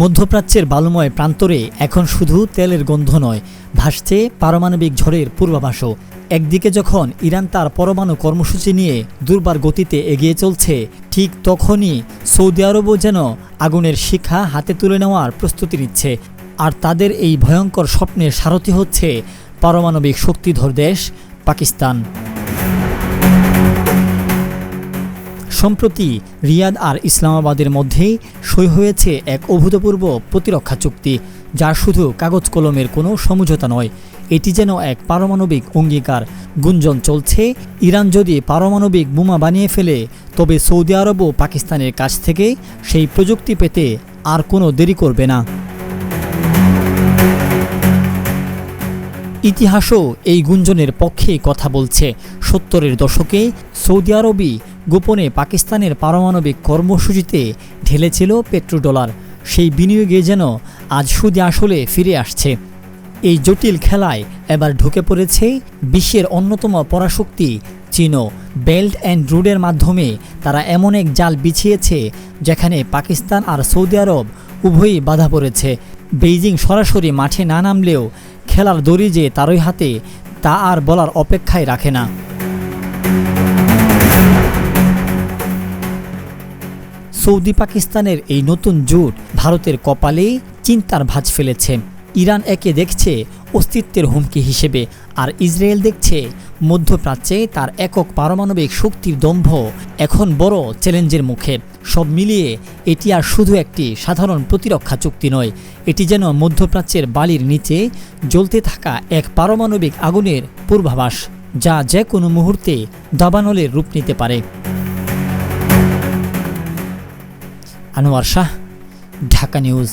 মধ্যপ্রাচ্যের বালুময় প্রান্তরে এখন শুধু তেলের গন্ধ নয়, ভাসছে পারমাণবিক ঝড়ের পূর্বাভাসও। একদিকে যখন ইরান তার পরমাণু কর্মসূচি নিয়ে দুর্বার গতিতে এগিয়ে চলছে, ঠিক তখনই সৌদি আরবও যেন আগুনের শিখা হাতে তুলে নেওয়ার প্রস্তুতি নিচ্ছে। আর তাদের এই ভয়ঙ্কর স্বপ্নের সারথি হচ্ছে পারমাণবিক শক্তিধর দেশ পাকিস্তান। সম্প্রতি রিয়াদ আর ইসলামাবাদের মধ্যেই সই হয়েছে এক অভূতপূর্ব প্রতিরক্ষা চুক্তি, যা শুধু কাগজ কলমের কোনো সমঝোতা নয়, এটি যেন এক পারমাণবিক অঙ্গীকার। গুঞ্জন চলছে, ইরান যদি পারমাণবিক বোমা বানিয়ে ফেলে, তবে সৌদি আরবও পাকিস্তানের কাছ থেকে সেই প্রযুক্তি পেতে আর কোনো দেরি করবে না। ইতিহাসও এই গুঞ্জনের পক্ষে কথা বলছে। সত্তরের দশকে সৌদি আরবই গোপনে পাকিস্তানের পারমাণবিক কর্মসূচিতে ঢেলেছিল পেট্রোডলার। সেই বিনিয়োগে যেন আজ সুদে আসলে ফিরে আসছে। এই জটিল খেলায় এবার ঢুকে পড়েছে বিশ্বের অন্যতম পরাশক্তি চীনও। বেল্ট অ্যান্ড রুডের মাধ্যমে তারা এমন এক জাল বিছিয়েছে যেখানে পাকিস্তান আর সৌদি আরব উভয়ই বাধা পড়েছে। বেইজিং সরাসরি মাঠে না নামলেও খেলার দড়ি যে তারই হাতে, তা আর বলার অপেক্ষায় রাখে না। সৌদি পাকিস্তানের এই নতুন জোট ভারতের কপালেই চিন্তার ভাঁজ ফেলেছে। ইরান একে দেখছে অস্তিত্বের হুমকি হিসেবে, আর ইসরায়েল দেখছে মধ্যপ্রাচ্যে তার একক পারমাণবিক শক্তির দম্ভ এখন বড় চ্যালেঞ্জের মুখে। সব মিলিয়ে এটি আর শুধু একটি সাধারণ প্রতিরক্ষা চুক্তি নয়, এটি যেন মধ্যপ্রাচ্যের বালির নিচে জ্বলতে থাকা এক পারমাণবিক আগুনের পূর্বাভাস, যা যে কোনো মুহূর্তে দাবানলের রূপ নিতে পারে। আনোয়ার শাহ, ঢাকা নিউজ।